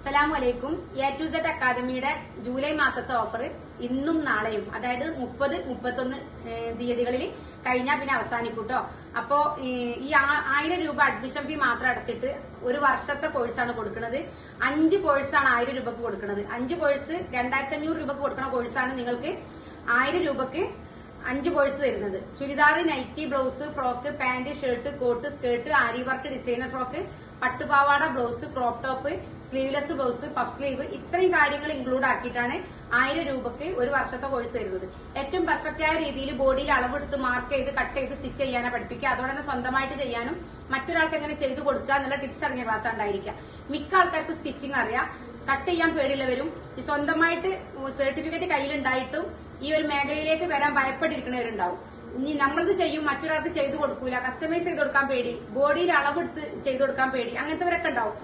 അസ്സലാമു അലൈക്കും A to Z അക്കാദമിയുടെ ജൂലൈ മാസത്തെ ഓഫർ ഇന്നും നാളെയും അതായത് മുപ്പത് മുപ്പത്തൊന്ന് തീയതികളിൽ കഴിഞ്ഞാൽ പിന്നെ അവസാനിക്കൂട്ടോ. കേട്ടോ അപ്പോ ഈ ആയിരം രൂപ അഡ്മിഷൻ ഫീ മാത്രം അടച്ചിട്ട് ഒരു വർഷത്തെ കോഴ്സാണ് കൊടുക്കുന്നത് അഞ്ച് കോഴ്സാണ് ആയിരം രൂപക്ക് കൊടുക്കുന്നത് അഞ്ച് കോഴ്സ് രണ്ടായിരത്തി അഞ്ഞൂറ് രൂപക്ക് കൊടുക്കുന്ന കോഴ്സാണ് നിങ്ങൾക്ക് ആയിരം രൂപക്ക് അഞ്ച് കോഴ്സ് തരുന്നത്. Churidar nightie blouse frock pant shirt coat skirt aari work designer frock പട്ടുപാവാട blouse crop top sleeveless blouse puff sleeve ഇത്രയും കാര്യങ്ങൾ ഇൻക്ലൂഡ് ആക്കിയിട്ടാണ് ആയിരം രൂപക്ക് ഒരു വർഷത്തെ കോഴ്സ് തരുന്നത്. ഏറ്റവും പെർഫെക്റ്റ് ആയ രീതിയിൽ ബോഡിയിൽ അളവെടുത്ത് മാർക്ക് ചെയ്ത് കട്ട് ചെയ്ത് സ്റ്റിച്ച് ചെയ്യാനാണ് പഠിപ്പിക്കുക. അതോടെ തന്നെ സ്വന്തമായിട്ട് ചെയ്യാനും മറ്റൊരാൾക്ക് എങ്ങനെ ചെയ്ത് കൊടുക്കുക എന്നുള്ള ടിപ്സ് അറിഞ്ഞ ക്ലാസ് ഉണ്ടായിരിക്കുക. മിക്ക ആൾക്കാർക്ക് സ്റ്റിച്ചിങ് അറിയാം. കട്ട് ചെയ്യാൻ പേടിയുള്ളവരും ഈ സ്വന്തമായിട്ട് സർട്ടിഫിക്കറ്റ് കയ്യിലുണ്ടായിട്ടും ഈ ഒരു മേഖലയിലേക്ക് വരാൻ ഭയപ്പെട്ടിരിക്കുന്നവരുണ്ടാവും. ഇനി നമ്മളിത് ചെയ്യും മറ്റൊരാൾക്ക് ചെയ്തു കൊടുക്കൂല. കസ്റ്റമൈസ് ചെയ്ത് കൊടുക്കാൻ പേടി. ബോഡിയിൽ അളവെടുത്ത് ചെയ്തു കൊടുക്കാൻ പേടി. അങ്ങനത്തെവരൊക്കെ ഉണ്ടാവും.